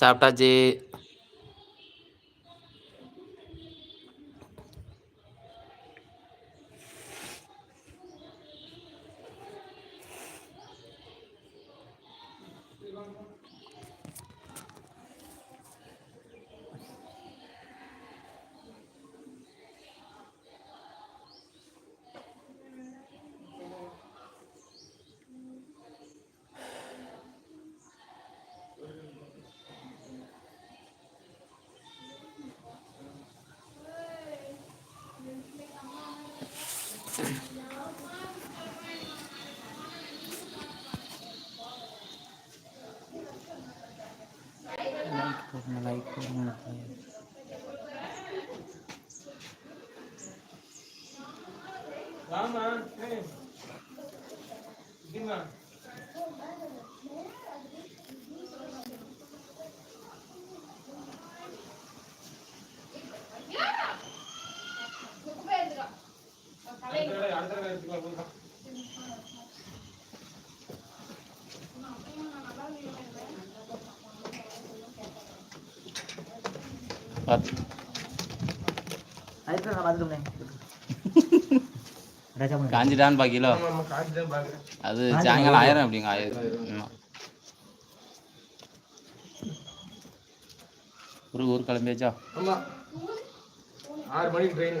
சாப்பிட்டாச்சு லைக் போடுங்க லைக் போடுங்க வாமா ஏய் இங்கமா அடுத்த காஞ்சிட்டான்னு பாக்கிலோ அது சாயங்காலம் ஆயிரம் அப்படிங்க ஆயிரம். ஒரு ஊர் கிளம்பியாச்சா? ஆறு மணிக்கு ட்ரெயின்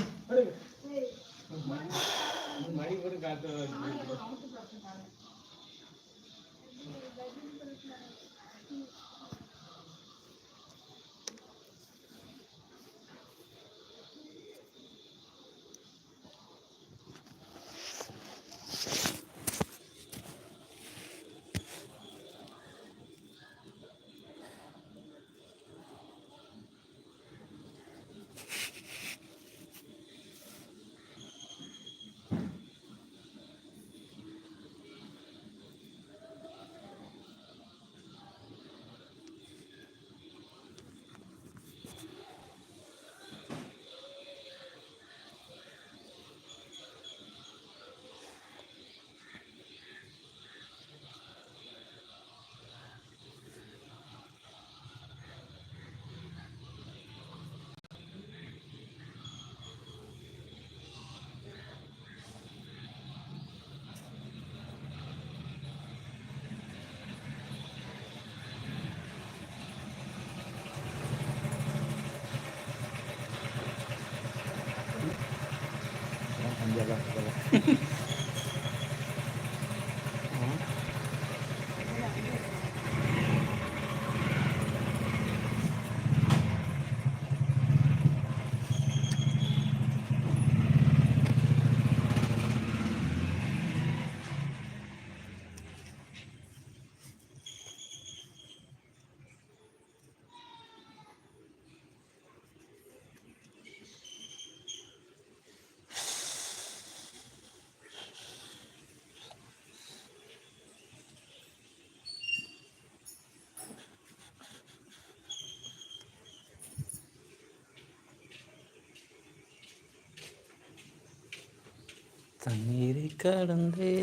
தண்ணீரை கடந்தே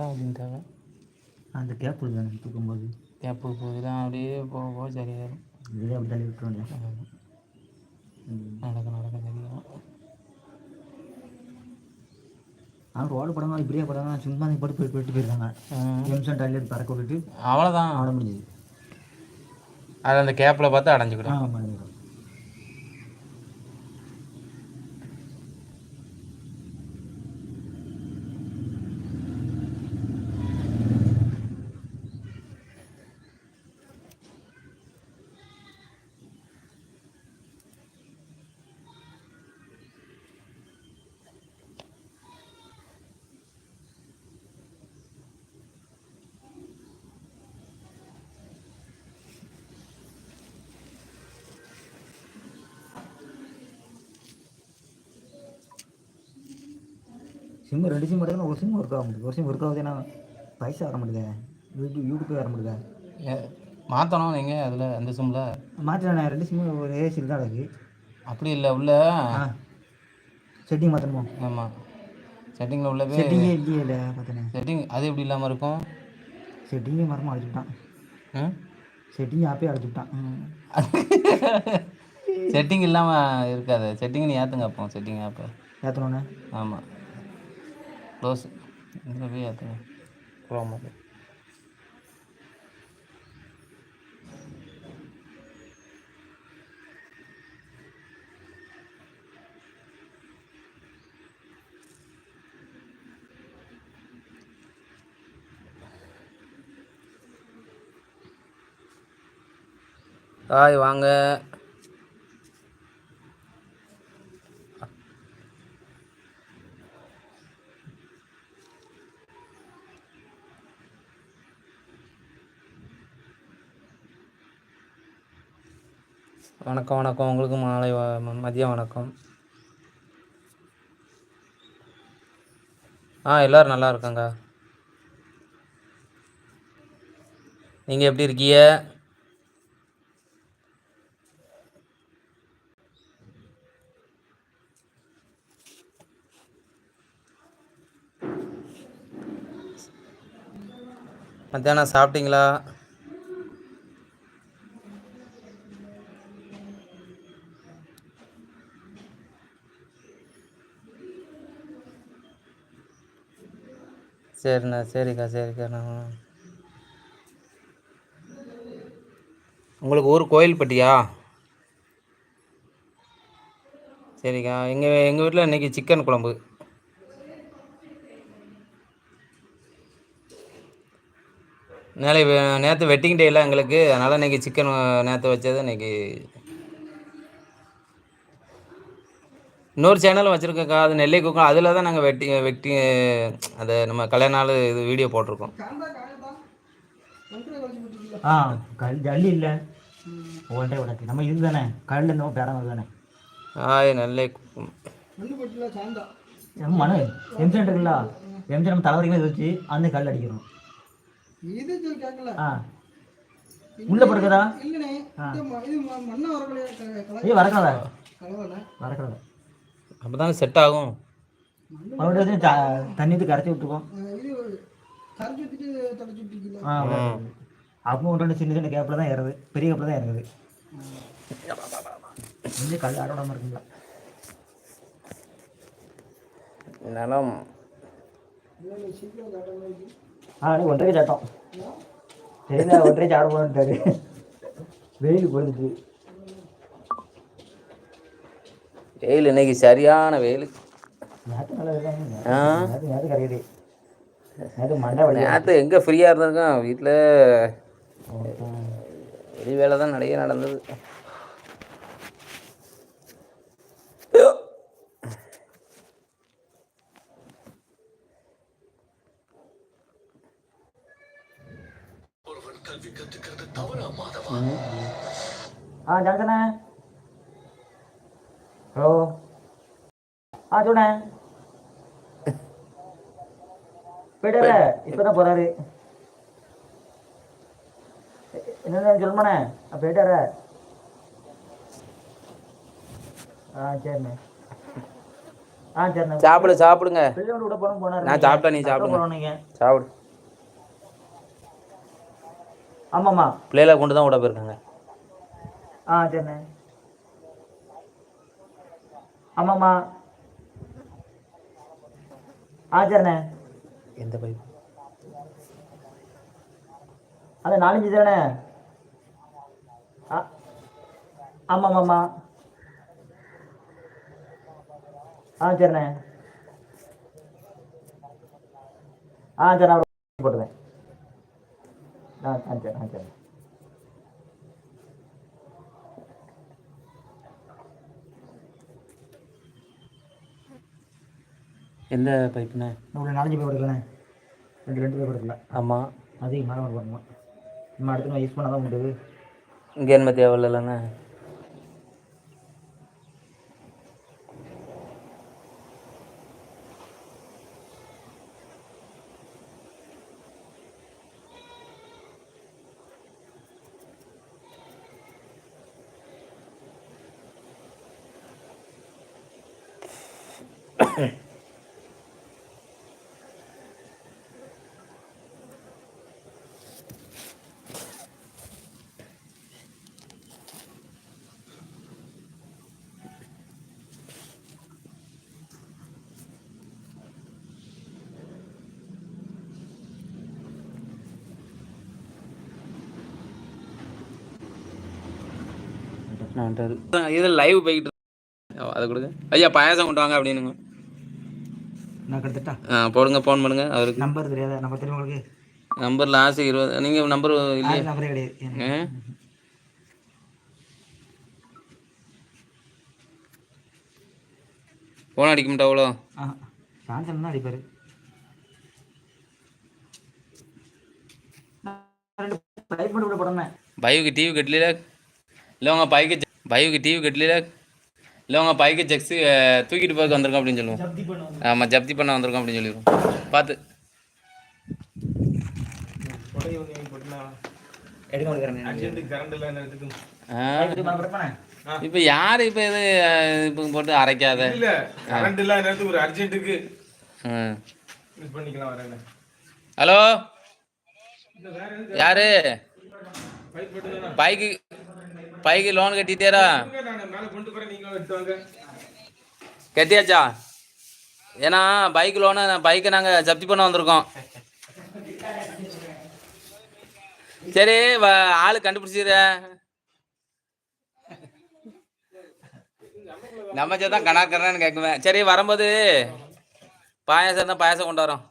தான் அப்படின்ட்டாங்க அந்த கேப் தானே தூக்கும்போது. போய் தான் அப்படியே போக போக சரியாயிரும் இதே அப்படி தள்ளி விட்டுருவோம். நடக்க நடக்க சரியாயிரும் ஆனால் ரோடு படமாக இப்படியே படம் சும்மா போட்டு போயிட்டு போயிட்டு போயிருக்காங்க. எம்சன் டாய்லெட் பறக்க விட்டுட்டு அவ்வளோதான் அவட முடிஞ்சது. அது அந்த கேப்பில் பார்த்து அடைஞ்சிக்கிடும். ஆமாம் சிம் ரெண்டு சிம் எடுக்கணும் ஒரு சிம் ஒர்க் ஆக மாட்டேங்குது ஒரு சிம் ஒர்க் ஆகுதுன்னா பைசா வர மாட்டேங்குது. யூடியூப் யூடியூப்பே வர மாட்டேங்குது. மாற்றணும் நீங்கள் அதில் அந்த சிம்மில் மாற்றினேன் ரெண்டு சிம் ஒரு ஏசியில் தான் இருக்குது அப்படி இல்லை உள்ள? செட்டிங் மாற்றணுமோ ஆமாம் செட்டிங்கில் உள்ள செட்டிங்கே இல்லையே இல்லை பார்த்தேனே செட்டிங் அது எப்படி இல்லாமல் இருக்கும்? செட்டிங்கே மரமாக அழைச்சி விட்டான் ம் செட்டிங் ஆப்பே அழைச்சி விட்டான் ம். செட்டிங் இல்லாமல் இருக்காது. செட்டிங் நீ ஏற்றுங்க அப்போ செட்டிங் ஆப்பை ஏற்றணுண்ணே ஆமாம் க்ளோஸ் இதில் போய் ஏற்றுங்க குரோம் ஹாய் வாங்க வணக்கம் வணக்கம். உங்களுக்கு மாலை ம- மதிய வணக்கம். ஆ எல்லோரும் நல்லா இருக்காங்க. நீங்கள் எப்படி இருக்கீங்க? மத்தியானம் சாப்பிட்டீங்களா? சரிண்ணா சரிக்கா சரிக்கா உங்களுக்கு ஊர் கோயில்பட்டியா? சரிக்கா எங்கள் எங்கள் வீட்டில் இன்றைக்கி சிக்கன் குழம்பு. நாளை நேற்று வெட்டிங் டேயில் எங்களுக்கு அதனால் இன்றைக்கி சிக்கன் நேற்று வச்சது இன்றைக்கி இன்னொரு சேனலும் வச்சுருக்கோக்கா அது நெல்லை குக்கம் அதில் தான் நாங்கள் வெட்டி வெட்டி அதை நம்ம கல்யாண நாள் இது வீடியோ போட்டிருக்கோம். ஆ கல் ஜல்லி இல்லை. ஒன்றே விடாது நம்ம இது தானே. கல்லில் இருந்தோம் பேரம் தானே. ஆய் நெல்லை நம்ம மனு எம்சன் இருக்குல்ல? எம்சன் நம்ம தலைவரைக்குமே வச்சு அந்த கல் அடிக்கிறோம் ஆ. உள்ள படுக்குதா? ஏய் வரக்கூடாதா. வரக்கூடாதா. அப்போ தானே செட் ஆகும். மறுபடியும் தண்ணி கரைச்சி விட்டுருக்கோம் அப்போ ஒன்று சின்ன சின்ன கேப்பில் தான் இறங்குது பெரிய கேப்பில் தான் இறங்குது இந்த கல் ஆடோடாமல் இருக்குங்களா? நிலம். ஆ ஒன்றரை சாட்டம் சரிதா ஒன்றரை சாட போட்டாரு வெயில் போயிடுச்சு. வெயில் இன்னைக்கு சரியான வெயில். நேற்று எங்கே ஃப்ரீயாக இருந்திருக்கோம்? வீட்டில் வெளி வேலை தான் நிறைய நடந்தது. ஆ ஜான்சனே? ஹலோ ஆ சொன்னே. போயிட்டாரு இப்போ தான் போகிறாரு என்ன சொல்லுமாண்ணே போயிட்டாரு. ஆ சரிண்ணே. ஆ சரிண்ணே. சாப்பிடு சாப்பிடுங்க. பிள்ளையோட விட போனோம் போனாரு நான் சாப்பிட்டேன், நீ சாப்பிடுங்க. நீங்க. சாப்பிடு. ஆமாம்மா. பிள்ளைகளை கொண்டு தான் விட போயிருக்காங்க. ஆ சரிண்ணே. ஆமாம்மா. ஆ சரிண்ணே எந்த பைப் அது நாலஞ்சு தானே? ஆ ஆமாம்மாம்மா ஆ சரிண்ணே ஆ சரி நான் போட்டுறேன் ஆ ஆ சரி ஆ சரி எந்த பைப்புண்ணே ஒரு நாலஞ்சு பேர் கொடுக்கலண்ணே ரெண்டு ரெண்டு பேர் கொடுக்கல ஆமாம் அதிகம் மேலே பண்ணணும் நம்ம அடுத்து நம்ம யூஸ் பண்ண தான் உண்டு. இங்கே என்ன தேவையில்லைண்ணே இது லைவ் போய்கிட்டு இருக்கு. அதை கொடுங்க. ஐயா பாயாசம் கொண்டு வாங்க அப்படின்னுங்க. நான் கிட்டத்தட்டா ஆ போடுங்க ஃபோன் பண்ணுங்க அவருக்கு. நம்பர் தெரியாதா? நம்பர் தெரியும் உங்களுக்கு? நம்பர் லாஸ்ட் இருபது நீங்கள் நம்பர் இல்லையே. நம்பரே கிடையாது? ஃபோன் அடிக்க மாட்டா அவ்வளோ? ஆ சாந்தன் தான் அடிப்பார். பைக்கு டிவி கட்டல இல்லை உங்கள் பைக்கு பைக்கு டிவி கட்டல இல்லை உங்கள் பைக்கு ஜெக்ஸு தூக்கிட்டு போய் வந்திருக்கோம் அப்படின்னு சொல்லுவோம். ஆமாம் ஜப்தி பண்ண வந்திருக்கோம் அப்படின்னு சொல்லிடுவோம். பார்த்து. இப்போ யார் இப்போ இது இப்போ போட்டு அரைக்காத? ஒரு அர்ஜென்ட்டுக்கு. ஹலோ? யாரு? பைக்கு பைக்கு லோன் கட்டிட்டேரா கட்டியாச்சா? ஏன்னா பைக் லோனு பைக்கை நாங்கள் ஜப்தி பண்ண வந்திருக்கோம். சரி ஆள் ஆளு கண்டுபிடிச்சிடுற நம்ம தான் கணாக்கறான்னு கேட்குவேன் சரி வரும்போது பாயாசம் தான் பாயாசம் கொண்டு வரோம்.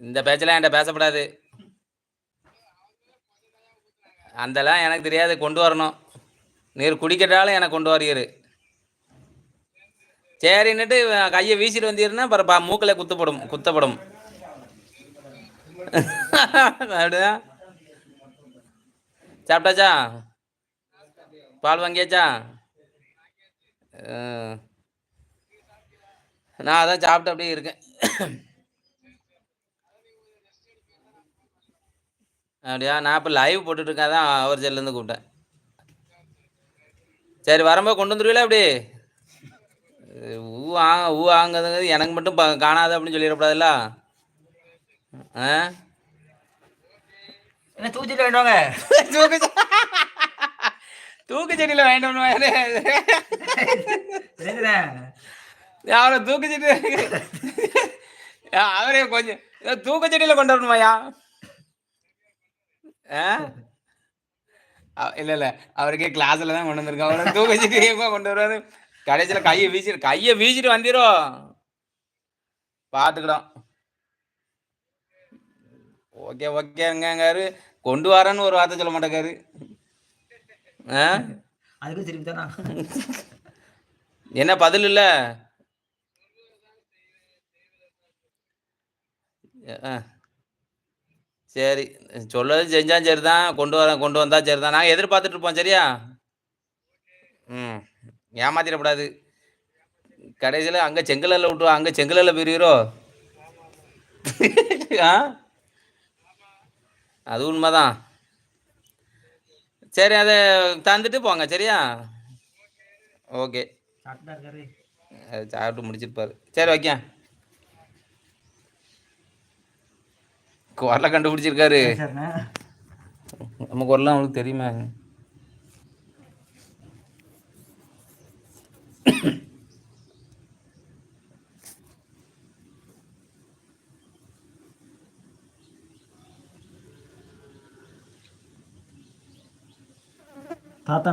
இந்த பேச்செல்லாம் என்கிட்ட பேசப்படாது. அந்தெல்லாம் எனக்கு தெரியாது கொண்டு வரணும். நீர் குடிக்கட்டாலும் எனக்கு கொண்டு வரீர் சரின்னுட்டு கையை வீசிட்டு வந்தீர்னா அப்புறம் பா மூக்கில் குத்தப்படும் குத்தப்படும். அப்படியா? சாப்பிட்டாச்சா? பால் வாங்கியாச்சா? நான் அதான் சாப்பிட்டு அப்படியே இருக்கேன். அப்படியா? நான் இப்போ லைவ் போட்டுட்ருக்கேன் அதான் அவர் செல்லேருந்து கூப்பிட்டேன். சரி வரும்போது கொண்டு வந்துருவீங்களா அப்படி ஊ ஆ ஊ ஆங்கிறது எனக்கு மட்டும் காணாது அப்படின்னு சொல்லிடக்கூடாதுல்ல? ஆ? என்ன தூச்சிட்டு வேண்டாங்க தூக்கு தூக்கு செடியில் வேண்டும் அவரை தூக்கு செடி அவரே கொஞ்சம் தூக்கு செடியில் கொண்டு வரணுமாயா இல்ல இல்ல. அவருக்கே கிளாஸ்ல தான் கொண்டு வந்திருக்கோம். அவரை தூக்கு செடி எங்க கொண்டு வருவாரு. கடைசியில கையை வீசிட்டு கையை வீசிட்டு வந்திரும் பார்த்துக்கிடும் ஓகே ஓகேங்காரு. கொண்டு வரேன்னு ஒரு வார்த்தை சொல்ல மாட்டேங்காரு. திருப்பி தானா? என்ன பதில் இல்ல? ஆ. சரி சொல்லது செஞ்சா சரிதான் கொண்டு வர கொண்டு வந்தா சரிதான். நாங்கள் எதிர்பார்த்துட்டு இருப்போம் சரியா? ம் ஏமாத்திடக்கூடாது. கடைசியில் அங்கே செங்கலில் விட்டு அங்கே செங்கலில் போயிருவீரோ ஆ? அது உண்மைதான். சரி அதை தந்துட்டு போங்க சரியா? ஓகே. அது சாப்பிட்டு முடிச்சிருப்பாரு. சரி வைக்க குரலை கண்டுபிடிச்சிருக்காரு. நம்ம குரலாம் அவங்களுக்கு தெரியுமா? தாத்தா